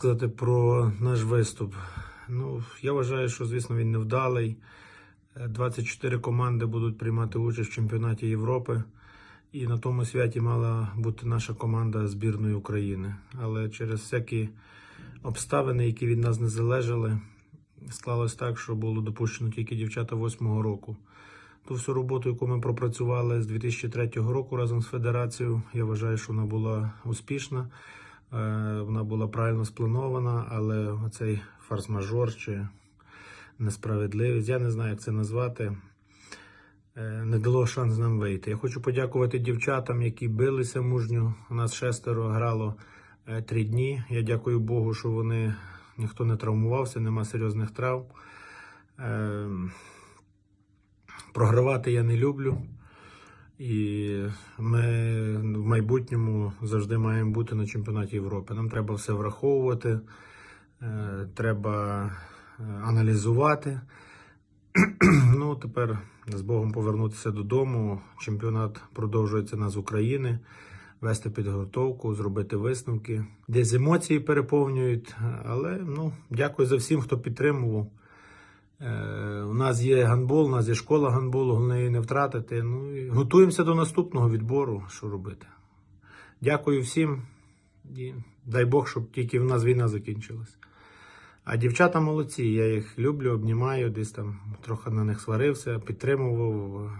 сказати про наш виступ. Ну, я вважаю, що, звісно, він невдалий. Е, 24 команди будуть приймати участь в чемпіонаті Європи. І на тому святі мала бути наша команда збірної України. Але через всякі обставини, які від нас не залежали, склалось так, що було допущено тільки дівчата восьмого року. Ту всю роботу, яку ми пропрацювали з 2003 року разом з федерацією, я вважаю, що вона була успішна. Е, Вона була правильно спланована, але оцей форс-мажор чи несправедливість, я не знаю, як це назвати, е, не дало шанс нам вийти. Я хочу подякувати дівчатам, які билися мужньо. У нас шестеро грало е, три дні. Я дякую Богу, що вони ніхто не травмувався, нема серйозних травм. Е, Програвати я не люблю. І ми в майбутньому завжди маємо бути на чемпіонаті Європи. Нам треба все враховувати, е, треба е, аналізувати. Ну, тепер з Богом повернутися додому. Чемпіонат продовжується нас з України, вести підготовку, зробити висновки. Десь емоції переповнюють, але ну, дякую за всім, хто підтримував. Е, У нас є гандбол, у нас є школа гандболу, головне її не втратити. Ну готуємося до наступного відбору, що робити. Дякую всім. І дай Бог, щоб тільки в нас війна закінчилась. А дівчата молодці, я їх люблю, обнімаю, десь там трохи на них сварився, підтримував.